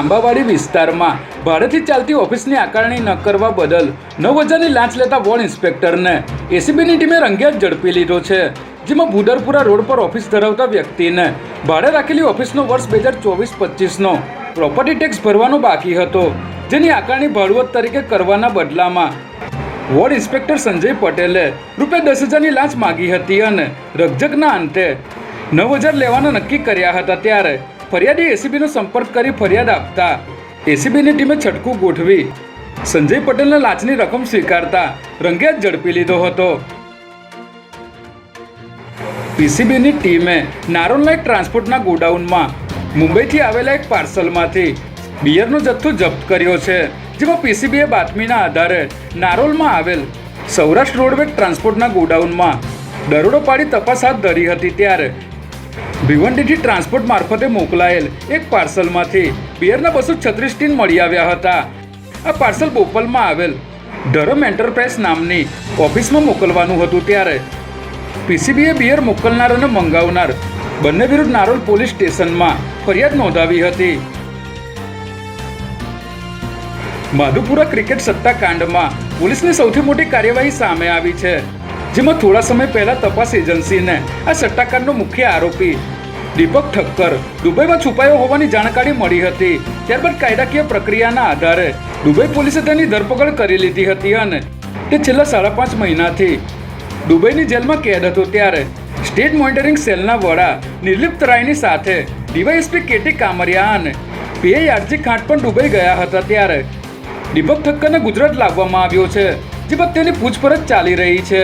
આંબાવાડી વિસ્તારમાં ભાડેથી ચાલતી ઓફિસની આકારણી ન કરવા બદલ નવ હજારની લાંચ લેતા વોર્ડ ઇન્સ્પેક્ટરને એસીબીની ટીમે રંગે હાથ ઝડપી લીધો છે, જેમાં ભુદરપુરા રોડ પર ઓફિસ ધરાવતા વ્યક્તિને ભાડે રાખેલી ઓફિસનો વર્ષ બે હજાર ચોવીસ પચીસનો પ્રોપર્ટી ટેક્સ ભરવાનો બાકી હતો, જેની આકારણી ભાડવત તરીકે કરવાના બદલામાં વોર્ડ ઇન્સ્પેક્ટર સંજય પટેલે રૂપિયા દસ હજારની લાંચ માગી હતી અને રકઝકના અંતે નવ હજાર લેવાના નક્કી કર્યા હતા ત્યારે ફરિયાદી એસીબીનો સંપર્ક કરી ફરિયાદ આપતા એસીબીની ટીમે છટકું ગોઠવી સંજય પટેલને લાંચની રકમ સ્વીકારતા રંગે ઝડપી લીધો હતો. પીસીબીની ટીમે નારોલના એક ટ્રાન્સપોર્ટના ગોડાઉનમાં મુંબઈથી આવેલા એક પાર્સલમાંથી બિયરનો જથ્થો જપ્ત કર્યો છે, જેમાં પીસીબીએ બાતમીના આધારે નારોલમાં આવેલ સૌરાષ્ટ્ર રોડવે ટ્રાન્સપોર્ટના ગોડાઉનમાં દરોડો પાડી તપાસ હાથ ધરી હતી ત્યારે ભિવંડીથી ટ્રાન્સપોર્ટ મારફતે મોકલાયેલ એક પાર્સલમાંથી બિયરના બસો છત્રીસ ટીન મળી આવ્યા હતા. આ પાર્સલ બોપલમાં આવેલ ધરમ એન્ટરપ્રાઇઝ નામની ઓફિસમાં મોકલવાનું હતું ત્યારે. પીસીબીએ બિયર મોકલનાર અને મંગાવનાર બંને વિરુદ્ધ નારોલ પોલીસ સ્ટેશનમાં ફરિયાદ નોંધાવી હતી. માધુપુરા ક્રિકેટ સત્તાકાંડમાં પોલીસની સૌથી મોટી કાર્યવાહી સામે આવી છે. જેમાં થોડા સમય પહેલા તપાસ એજન્સીને આ સટ્ટાકાંડનો મુખ્ય આરોપી દીપક ઠક્કર દુબઈમાં છુપાયો હોવાની જાણકારી મળી હતી. ત્યારબાદ કાયદાકીય પ્રક્રિયાના આધારે દુબઈ પોલીસે તેની ધરપકડ કરી લીધી હતી અને તે છેલ્લા સાડા પાંચ મહિનાથી દુબઈની જેલમાં કેદ હતો. ત્યારે સ્ટેટ મોનિટરિંગ સેલના વડા નિર્લિપ્ત રાયની સાથે ડીવાયએસપી કેટી કામરિયા અને પીઆઈ ખાંટ પણ દુબઈ ગયા હતા. ત્યારે દીપક ઠક્કરને ગુજરાત લાવવામાં આવ્યો છે જે બાદ તેની પૂછપરછ ચાલી રહી છે.